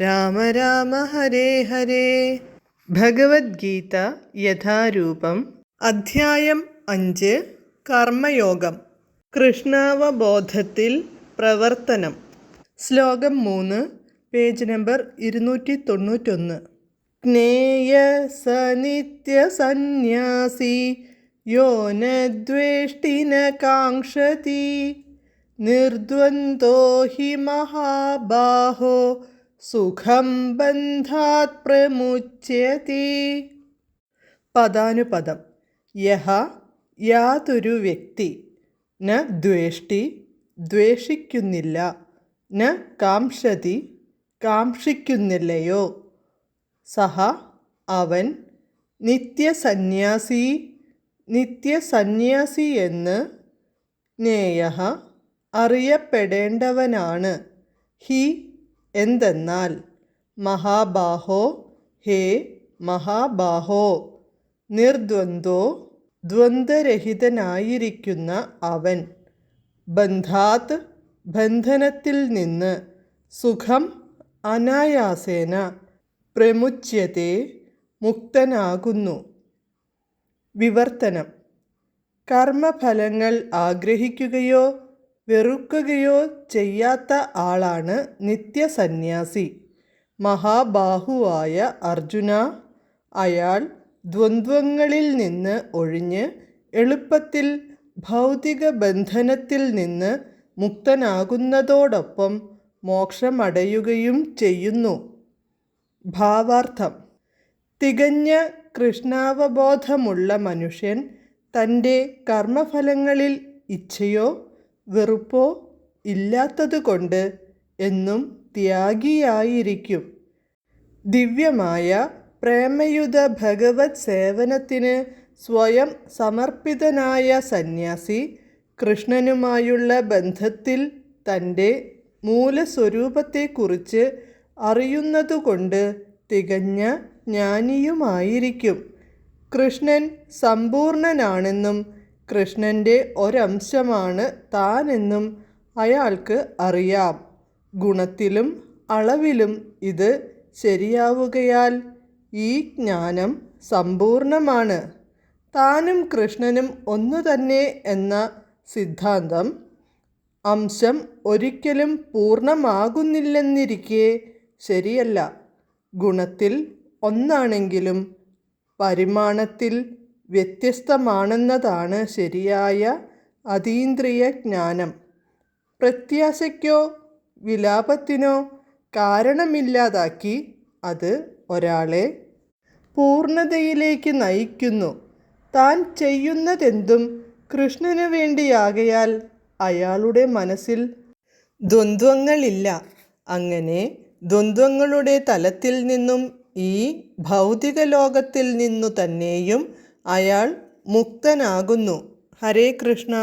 രാമ രാമ ഹരേ ഹരേ. ഭഗവത്ഗീത യഥാരൂപം അധ്യായം അഞ്ച് കർമ്മയോഗം. കൃഷ്ണാവബോധത്തിൽ പ്രവർത്തനം. ശ്ലോകം മൂന്ന് പേജ് നമ്പർ ഇരുന്നൂറ്റി തൊണ്ണൂറ്റൊന്ന് ജ്ഞേയ സനിത്യസന്യാസി നിത്യ സന്യാസി യോ നദ്വേഷ്ടിന കാക്ഷതി ന കാംക്ഷതി നിർദ്വന്ദ്വോ ഹി മഹാബാഹോ. സുഖം ബന്ധാത് പ്രമുച്യതി പദാനുപദം. യഹ യാതൊരു വ്യക്തി. ന ദ്വേഷ്ടി ദ്വേഷിക്കുന്നില്ല. ന കാംക്ഷതി കാംഷിക്കുന്നില്ലയോ. സഹ അവൻ നിത്യസന്യാസി നിത്യസന്യാസി എന്ന് ജ്ഞേയ അറിയപ്പെടേണ്ടവനാണ്. ഹി എന്തെന്നാൽ മഹാബാഹോ ഹേ മഹാബാഹോ നിർദ്വന്ദ്വോ ദ്വന്ദ്വരഹിതനായിരിക്കുന്ന അവൻ. ബന്ധാത് ബന്ധനത്തിൽ നിന്ന് സുഖം അനായാസേന പ്രമുച്യത്തെ മുക്തനാകുന്നു. വിവർത്തനം. കർമ്മഫലങ്ങൾ ആഗ്രഹിക്കുകയോ വെറുക്കുകയോ ചെയ്യാത്ത ആളാണ് നിത്യസന്യാസി. മഹാബാഹുവായ അർജുന അയാൾ ദ്വന്ദ്വങ്ങളിൽ നിന്ന് ഒഴിഞ്ഞ് എളുപ്പത്തിൽ ഭൗതിക ബന്ധനത്തിൽ നിന്ന് മുക്തനാകുന്നതോടൊപ്പം മോക്ഷമടയുകയും ചെയ്യുന്നു. ഭാവാർത്ഥം. തികഞ്ഞ കൃഷ്ണാവബോധമുള്ള മനുഷ്യൻ തന്റെ കർമ്മഫലങ്ങളിൽ ഇച്ഛയോ വെറുപ്പോ ഇല്ലാത്തതുകൊണ്ട് എന്നും ത്യാഗിയായിരിക്കും. ദിവ്യമായ പ്രേമയുത ഭഗവത് സേവനത്തിന് സ്വയം സമർപ്പിതനായ സന്യാസി കൃഷ്ണനുമായുള്ള ബന്ധത്തിൽ തന്റെ മൂലസ്വരൂപത്തെക്കുറിച്ച് അറിയുന്നതുകൊണ്ട് തികഞ്ഞ ജ്ഞാനിയുമായിരിക്കും. കൃഷ്ണൻ സമ്പൂർണനാണെന്നും കൃഷ്ണന്റെ ഒരംശമാണ് താനെന്നും അയാൾക്ക് അറിയാം. ഗുണത്തിലും അളവിലും ഇത് ശരിയാവുകയാൽ ഈ ജ്ഞാനം സമ്പൂർണമാണ്. താനും കൃഷ്ണനും ഒന്നു തന്നെ എന്ന സിദ്ധാന്തം അംശം ഒരിക്കലും പൂർണമാകുന്നില്ലെന്നിരിക്കെ ശരിയല്ല. ഗുണത്തിൽ ഒന്നാണെങ്കിലും പരിമാണത്തിൽ വ്യത്യസ്തമാണെന്നതാണ് ശരിയായ അതീന്ദ്രിയ ജ്ഞാനം പ്രത്യാശയ്ക്കോ വിലാപത്തിനോ കാരണമില്ലാതാക്കി അത് ഒരാളെ പൂർണതയിലേക്ക് നയിക്കുന്നു. താൻ ചെയ്യുന്നതെന്തും കൃഷ്ണനു വേണ്ടിയാകയാൽ അയാളുടെ മനസ്സിൽ ദ്വന്ദ്വങ്ങളില്ല. അങ്ങനെ ദ്വന്ദ്വങ്ങളുടെ തലത്തിൽ നിന്നും ഈ ഭൗതിക ലോകത്തിൽ നിന്നു തന്നെയും അയാൾ മുക്തനാകുന്നു. ഹരേ കൃഷ്ണ.